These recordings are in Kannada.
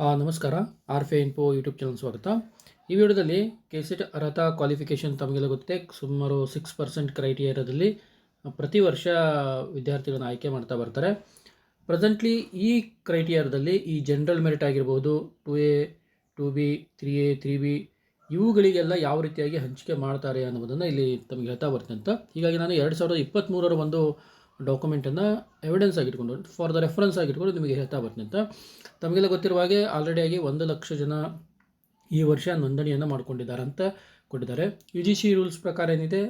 ನಮಸ್ಕಾರ. ಆರ್ ಫೆ ಇನ್ಫೋ ಯೂಟ್ಯೂಬ್ ಚಾನಲ್ ಸ್ವಾಗತ. ಈ ವಿಡಿಯೋದಲ್ಲಿ ಕೆ ಸಿ ಅರ್ಹತಾ ಕ್ವಾಲಿಫಿಕೇಷನ್ ತಮಗೆಲ್ಲ ಗೊತ್ತೆ, ಸುಮಾರು ಸಿಕ್ಸ್ ಪರ್ಸೆಂಟ್ ಕ್ರೈಟೀರಿಯಾದಲ್ಲಿ ಪ್ರತಿ ವರ್ಷ ವಿದ್ಯಾರ್ಥಿಗಳನ್ನ ಆಯ್ಕೆ ಮಾಡ್ತಾ ಬರ್ತಾರೆ. ಪ್ರೆಸೆಂಟ್ಲಿ ಈ ಕ್ರೈಟೀರಿಯಾದಲ್ಲಿ ಈ ಜನರಲ್ ಮೆರಿಟ್ ಆಗಿರ್ಬೋದು two A two B three A three B ಇವುಗಳಿಗೆಲ್ಲ ಯಾವ ರೀತಿಯಾಗಿ ಹಂಚಿಕೆ ಮಾಡ್ತಾರೆ ಅನ್ನೋದನ್ನು ಇಲ್ಲಿ ತಮಗೆ ಹೇಳ್ತಾ ಬರ್ತೀನಿ ಅಂತ. ಹೀಗಾಗಿ ನಾನು ಎರಡು ಸಾವಿರದ ಇಪ್ಪತ್ತ್ಮೂರರ ಒಂದು ಡಾಕ್ಯುಮೆಂಟನ್ನು ಎವಿಡೆನ್ಸ್ ಆಗಿಟ್ಕೊಂಡು ಫಾರ್ ದ ರೆಫರೆನ್ಸ್ ಆಗಿಟ್ಕೊಂಡು ನಿಮಗೆ ಹೇಳ್ತಾ ಬರ್ತೀನಿ ಅಂತ. ತಮಗೆಲ್ಲ ಗೊತ್ತಿರುವ ಹಾಗೆ ಆಲ್ರೆಡಿಯಾಗಿ ಒಂದು ಲಕ್ಷ ಜನ ಈ ವರ್ಷ ನೋಂದಣಿಯನ್ನು ಮಾಡ್ಕೊಂಡಿದ್ದಾರೆ ಅಂತ ಕೊಟ್ಟಿದ್ದಾರೆ. ಯು ಜಿ ಸಿ ರೂಲ್ಸ್ ಪ್ರಕಾರ ಏನಿದೆ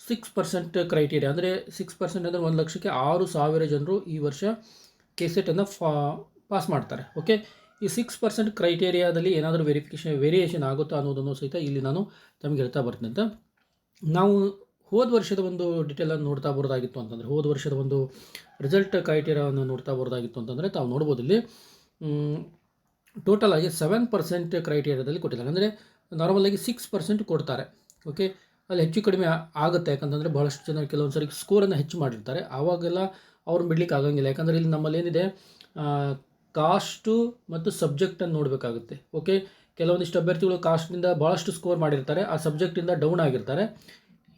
ಸಿಕ್ಸ್ ಪರ್ಸೆಂಟ್ ಕ್ರೈಟೀರಿಯಾ ಅಂದರೆ ಸಿಕ್ಸ್ ಪರ್ಸೆಂಟ್ ಅಂದರೆ ಒಂದು ಲಕ್ಷಕ್ಕೆ ಆರು ಸಾವಿರ ಜನರು ಈ ವರ್ಷ ಕೆ ಸೆಟನ್ನು ಫಾ ಪಾಸ್ ಮಾಡ್ತಾರೆ ಓಕೆ ಈ ಸಿಕ್ಸ್ ಪರ್ಸೆಂಟ್ ಕ್ರೈಟೇರಿಯಾದಲ್ಲಿ ಏನಾದರೂ ವೆರಿಫಿಕೇಷನ್ ವೇರಿಯೇಷನ್ ಆಗುತ್ತಾ ಅನ್ನೋದನ್ನು ಸಹಿತ ಇಲ್ಲಿ ನಾನು ತಮಗೆ ಹೇಳ್ತಾ ಬರ್ತೀನಿ ಅಂತ. ನಾವು ಹೋದ ವರ್ಷದ ಒಂದು ಡೀಟೇಲನ್ನು ನೋಡ್ತಾ ಬರೋದಾಗಿತ್ತು ಅಂತಂದರೆ, ಹೋದ ವರ್ಷದ ಒಂದು ರಿಸಲ್ಟ್ ಕ್ರೈಟೇರಿಯಾವನ್ನು ನೋಡ್ತಾ ಬರೋದಾಗಿತ್ತು ಅಂತಂದರೆ ತಾವು ನೋಡ್ಬೋದು ಇಲ್ಲಿ ಟೋಟಲ್ ಆಗಿ ಸೆವೆನ್ ಪರ್ಸೆಂಟ್ ಕ್ರೈಟೇರಿಯಾದಲ್ಲಿ ಕೊಟ್ಟಿದ್ದಾರೆ. ಅಂದರೆ ನಾರ್ಮಲಾಗಿ ಸಿಕ್ಸ್ ಪರ್ಸೆಂಟ್ ಕೊಡ್ತಾರೆ. ಓಕೆ ಅಲ್ಲಿ ಹೆಚ್ಚು ಕಡಿಮೆ ಆಗುತ್ತೆ. ಯಾಕಂತಂದರೆ ಭಾಳಷ್ಟು ಜನ ಕೆಲವೊಂದು ಸರಿ ಸ್ಕೋರನ್ನು ಹೆಚ್ಚು ಮಾಡಿರ್ತಾರೆ. ಆವಾಗೆಲ್ಲ ಅವ್ರು ಬಿಡ್ಲಿಕ್ಕೆ ಆಗೋಂಗಿಲ್ಲ. ಯಾಕಂದರೆ ಇಲ್ಲಿ ನಮ್ಮಲ್ಲಿ ಏನಿದೆ ಕಾಸ್ಟು ಮತ್ತು ಸಬ್ಜೆಕ್ಟನ್ನು ನೋಡಬೇಕಾಗುತ್ತೆ. ಓಕೆ ಕೆಲವೊಂದಿಷ್ಟು ಅಭ್ಯರ್ಥಿಗಳು ಕಾಸ್ಟ್ನಿಂದ ಭಾಳಷ್ಟು ಸ್ಕೋರ್ ಮಾಡಿರ್ತಾರೆ. ಆ ಸಬ್ಜೆಕ್ಟಿಂದ ಡೌನ್ ಆಗಿರ್ತಾರೆ.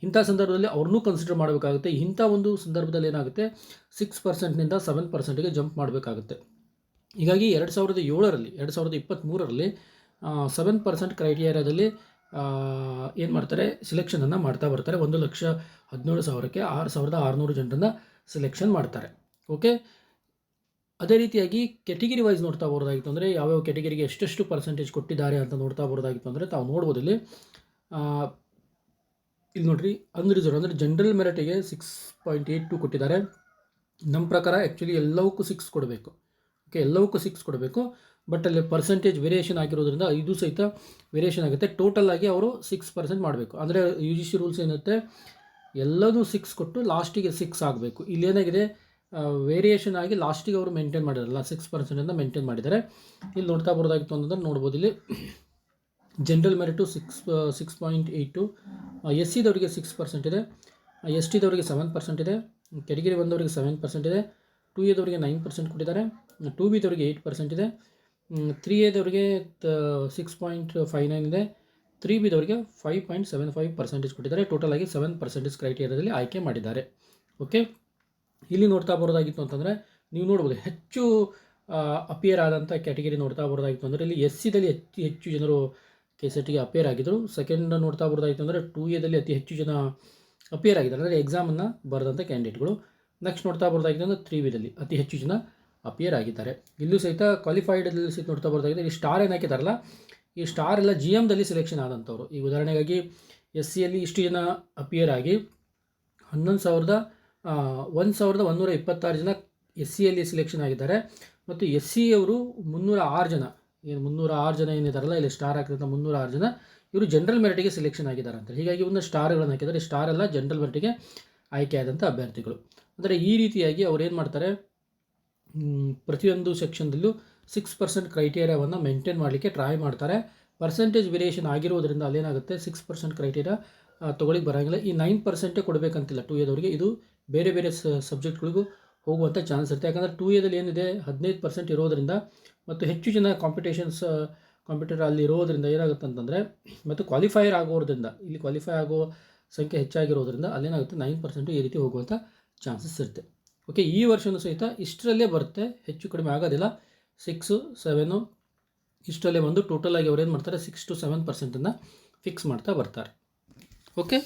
ಇಂಥ ಸಂದರ್ಭದಲ್ಲಿ ಅವ್ರನ್ನೂ ಕನ್ಸಿಡರ್ ಮಾಡಬೇಕಾಗುತ್ತೆ. ಇಂಥ ಒಂದು ಸಂದರ್ಭದಲ್ಲಿ ಏನಾಗುತ್ತೆ? ಸಿಕ್ಸ್ ಪರ್ಸೆಂಟ್ನಿಂದ ಸೆವೆನ್ ಪರ್ಸೆಂಟ್ಗೆ ಜಂಪ್ ಮಾಡಬೇಕಾಗುತ್ತೆ. ಹೀಗಾಗಿ ಎರಡು ಸಾವಿರದ ಏಳರಲ್ಲಿ, ಎರಡು ಸಾವಿರದ ಇಪ್ಪತ್ತ್ಮೂರರಲ್ಲಿ ಸೆವೆನ್ ಪರ್ಸೆಂಟ್ ಕ್ರೈಟೀರಿಯಾದಲ್ಲಿ ಏನು ಮಾಡ್ತಾರೆ? ಸಿಲೆಕ್ಷನನ್ನು ಮಾಡ್ತಾ ಬರ್ತಾರೆ. ಒಂದು ಲಕ್ಷ ಹದಿನೇಳು ಸಾವಿರಕ್ಕೆ ಆರು ಸಾವಿರದ ಆರುನೂರು ಜನರನ್ನು ಸೆಲೆಕ್ಷನ್ ಮಾಡ್ತಾರೆ. ಓಕೆ ಅದೇ ರೀತಿಯಾಗಿ ಕೆಟಗಿರಿ ವೈಸ್ ನೋಡ್ತಾ ಬರೋದಾಗಿತ್ತು ಅಂದರೆ ಯಾವ್ಯಾವ ಕೆಟಗಿರಿಗೆ ಎಷ್ಟೆಷ್ಟು ಪರ್ಸೆಂಟೇಜ್ ಕೊಟ್ಟಿದ್ದಾರೆ ಅಂತ ನೋಡ್ತಾ ಬರೋದಾಗಿತ್ತು ಅಂದರೆ ತಾವು ನೋಡ್ಬೋದು ಇಲ್ಲಿ ನೋಡ್ರಿ ಅನ್ರಿಸರ್ವ್ ಅಂದರೆ ಜನರಲ್ ಮೆರಿಟಿಗೆ ಸಿಕ್ಸ್ ಪಾಯಿಂಟ್ ಏಯ್ಟ್ ಟು ಕೊಟ್ಟಿದ್ದಾರೆ. ನಮ್ಮ ಪ್ರಕಾರ ಆ್ಯಕ್ಚುಲಿ ಎಲ್ಲವಕ್ಕೂ ಸಿಕ್ಸ್ ಕೊಡಬೇಕು. ಓಕೆ ಎಲ್ಲವಕ್ಕೂ ಸಿಕ್ಸ್ ಕೊಡಬೇಕು. ಬಟ್ ಅಲ್ಲಿ ಪರ್ಸೆಂಟೇಜ್ ವೇರಿಯೇಷನ್ ಆಗಿರೋದ್ರಿಂದ ಇದು ಸಹಿತ ವೇರಿಯೇಷನ್ ಆಗುತ್ತೆ. ಟೋಟಲ್ ಆಗಿ ಅವರು ಸಿಕ್ಸ್ ಪರ್ಸೆಂಟ್ ಮಾಡಬೇಕು. ಅಂದರೆ ಯು ಜಿ ಸಿ ರೂಲ್ಸ್ ಏನಿರುತ್ತೆ ಎಲ್ಲದೂ ಸಿಕ್ಸ್ ಕೊಟ್ಟು ಲಾಸ್ಟಿಗೆ ಸಿಕ್ಸ್ ಆಗಬೇಕು. ಇಲ್ಲೇನಾಗಿದೆ ವೇರಿಯೇಷನ್ ಆಗಿ ಲಾಸ್ಟಿಗೆ ಅವರು ಮೇಂಟೈನ್ ಮಾಡಿರಲ್ಲ ಸಿಕ್ಸ್ ಪರ್ಸೆಂಟಿಂದ ಮೇಂಟೈನ್ ಮಾಡಿದ್ದಾರೆ. ಇಲ್ಲಿ ನೋಡ್ತಾ ಬರೋದಾಗಿತ್ತು ಅಂತಂದ್ರೆ ನೋಡ್ಬೋದು ಇಲ್ಲಿ. General merit six six point eight S ಸಿದವರಿಗೆ six percent ಇದೆ ಎಸ್ ಟಿದವರಿಗೆ ಸೆವೆನ್ ಪರ್ಸೆಂಟ್ ಇದೆ ಕೆಟಗಿರಿ ಬಂದವರಿಗೆ ಸೆವೆನ್ ಪರ್ಸೆಂಟ್ ಇದೆ ಟು ಎದವರಿಗೆ ನೈನ್ ಪರ್ಸೆಂಟ್ ಕೊಟ್ಟಿದ್ದಾರೆ ಟು ಬಿದವರಿಗೆ ಏಯ್ಟ್ ಪರ್ಸೆಂಟ್ ಇದೆ ತ್ರೀ ಎದವರಿಗೆ ಸಿಕ್ಸ್ ಪಾಯಿಂಟ್ ಫೈವ್ ನೈನ್ ಇದೆ three ಬಿದವರಿಗೆ five point seven five percentage ಕೊಟ್ಟಿದ್ದಾರೆ ಟೋಟಲ್ ಆಗಿ ಸೆವೆನ್ ಪರ್ಸೆಂಟೇಜ್ ಕ್ರೈಟೇರಿಯಾದಲ್ಲಿ ಆಯ್ಕೆ ಮಾಡಿದ್ದಾರೆ. ಓಕೆ ಇಲ್ಲಿ ನೋಡ್ತಾ ಬರೋದಾಗಿತ್ತು ಅಂತಂದರೆ, ನೀವು ನೋಡ್ಬೋದು, ಹೆಚ್ಚು ಅಪಿಯರ್ ಆದಂಥ ಕ್ಯಾಟಗರಿ ನೋಡ್ತಾ ಬರೋದಾಗಿತ್ತು ಅಂದರೆ ಇಲ್ಲಿ ಎಸ್ ಸಿದಲ್ಲಿ ಹೆಚ್ಚು ಹೆಚ್ಚು ಜನರು ಕೆ ಸಿ ಟಿಗೆ ಅಪಿಯರ್ ಆಗಿದ್ದರು ಸೆಕೆಂಡ್ ನೋಡ್ತಾ ಬರೋದಾಯಿತು ಅಂದರೆ ಟೂ ಎದಲ್ಲಿ ಅತಿ ಹೆಚ್ಚು ಜನ ಅಪಿಯರ್ ಆಗಿದ್ದಾರೆ. ಅಂದರೆ ಎಕ್ಸಾಮನ್ನು ಬರೆದಂಥ ಕ್ಯಾಂಡಿಡೇಟ್ಗಳು ನೆಕ್ಸ್ಟ್ ನೋಡ್ತಾ ಬರೋದಾಗಿದೆ ಅಂದರೆ ತ್ರೀ ವಿದಲ್ಲಿ ಅತಿ ಹೆಚ್ಚು ಜನ ಅಪಿಯರ್ ಆಗಿದ್ದಾರೆ. ಇಲ್ಲೂ ಸಹಿತ ಕ್ವಾಲಿಫೈಡಲ್ಲಿ ಸಹಿತ ನೋಡ್ತಾ ಬರೋದಾಗಿದೆ ಈ ಸ್ಟಾರ್ ಏನು ಹಾಕಿದಾರಲ್ಲ, ಈ ಸ್ಟಾರ್ ಎಲ್ಲ ಜಿ ಎಮ್ದಲ್ಲಿ ಸೆಲೆಕ್ಷನ್ ಆದಂಥವ್ರು ಈ ಉದಾಹರಣೆಗಾಗಿ ಎಸ್ ಸಿಯಲ್ಲಿ ಇಷ್ಟು ಜನ ಅಪಿಯರ್ ಆಗಿ ಹನ್ನೊಂದು ಸಾವಿರದ ಒಂದು ಸಾವಿರದ ಒಂದೂರ ಇಪ್ಪತ್ತಾರು ಜನ ಎಸ್ ಸಿಯಲ್ಲಿ ಸೆಲೆಕ್ಷನ್ ಆಗಿದ್ದಾರೆ. ಮತ್ತು ಎಸ್ ಸಿ ಅವರು ಮುನ್ನೂರ ಆರು ಜನ ಏನು ಮುನ್ನೂರ ಆರು ಜನ ಏನಿದಾರಲ್ಲ ಇಲ್ಲಿ ಸ್ಟಾರ್ ಹಾಕಿದಂಥ ಮುನ್ನೂರ ಆರು ಜನ, ಇವರು ಜನರಲ್ ಮೆರಿಟಿಗೆ ಸೆಲೆಕ್ಷನ್ ಆಗಿದ್ದಾರೆ ಅಂತ. ಹೀಗಾಗಿ ಒಂದು ಸ್ಟಾರ್ಗಳನ್ನು ಹಾಕಿದ್ದಾರೆ ಸ್ಟಾರ್ ಎಲ್ಲ ಜನರಲ್ ಮೆರಿಟಿಗೆ ಆದಂಥ ಅಭ್ಯರ್ಥಿಗಳು. ಅಂದರೆ ಈ ರೀತಿಯಾಗಿ ಅವ್ರು ಏನು ಮಾಡ್ತಾರೆ ಪ್ರತಿಯೊಂದು ಸೆಕ್ಷನ್ದಲ್ಲೂ ಸಿಕ್ಸ್ ಪರ್ಸೆಂಟ್ ಕ್ರೈಟೇರಿಯಾವನ್ನು ಮೇಂಟೈನ್ ಮಾಡಲಿಕ್ಕೆ ಟ್ರೈ ಮಾಡ್ತಾರೆ. ಪರ್ಸೆಂಟೇಜ್ ವೇರಿಯೇಷನ್ ಆಗಿರೋದ್ರಿಂದ ಅಲ್ಲೇನಾಗುತ್ತೆ ಸಿಕ್ಸ್ ಪರ್ಸೆಂಟ್ ಕ್ರೈಟೇರಿಯಾ ತೊಗೊಳಿಕ್ಕೆ ಬರೋಂಗಿಲ್ಲ. ಈ ನೈನ್ ಪರ್ಸೆಂಟೇ ಕೊಡಬೇಕಂತಿಲ್ಲ ಟು ಎದವರಿಗೆ ಇದು ಬೇರೆ ಬೇರೆ ಸಬ್ಜೆಕ್ಟ್ಗಳಿಗೂ ಹೋಗುವಂಥ ಚಾನ್ಸ್ ಇರುತ್ತೆ. ಯಾಕಂದರೆ ಟು ಎದಲ್ಲಿ ಏನಿದೆ, ಹದಿನೈದು ಪರ್ಸೆಂಟ್ ಇರೋದರಿಂದ ಮತ್ತು ಹೆಚ್ಚು ಜನ ಕಾಂಪಿಟೇಷನ್ಸ್ ಕಾಂಪಿಟೇಟರ್ ಅಲ್ಲಿ ಇರೋದ್ರಿಂದ ಏನಾಗುತ್ತೆ ಅಂತಂದರೆ, ಮತ್ತು ಕ್ವಾಲಿಫೈಯರ್ ಆಗೋದ್ರಿಂದ, ಇಲ್ಲಿ ಕ್ವಾಲಿಫೈ ಆಗೋ ಸಂಖ್ಯೆ ಹೆಚ್ಚಾಗಿರೋದ್ರಿಂದ ಅಲ್ಲೇನಾಗುತ್ತೆ ನೈನ್ ಪರ್ಸೆಂಟು ಈ ರೀತಿ ಹೋಗುವಂಥ ಚಾನ್ಸಸ್ ಇರುತ್ತೆ. ಓಕೆ ಈ ವರ್ಷವೂ ಸಹಿತ ಇಷ್ಟರಲ್ಲೇ ಬರುತ್ತೆ, ಹೆಚ್ಚು ಕಡಿಮೆ ಆಗೋದಿಲ್ಲ. ಸಿಕ್ಸು ಸೆವೆನು ಇಷ್ಟರಲ್ಲೇ ಬಂದು ಟೋಟಲ್ ಆಗಿ ಅವ್ರು ಏನು ಮಾಡ್ತಾರೆ ಸಿಕ್ಸ್ ಟು ಸೆವೆನ್ ಪರ್ಸೆಂಟನ್ನು ಫಿಕ್ಸ್ ಮಾಡ್ತಾ ಬರ್ತಾರೆ. Okay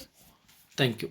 thank you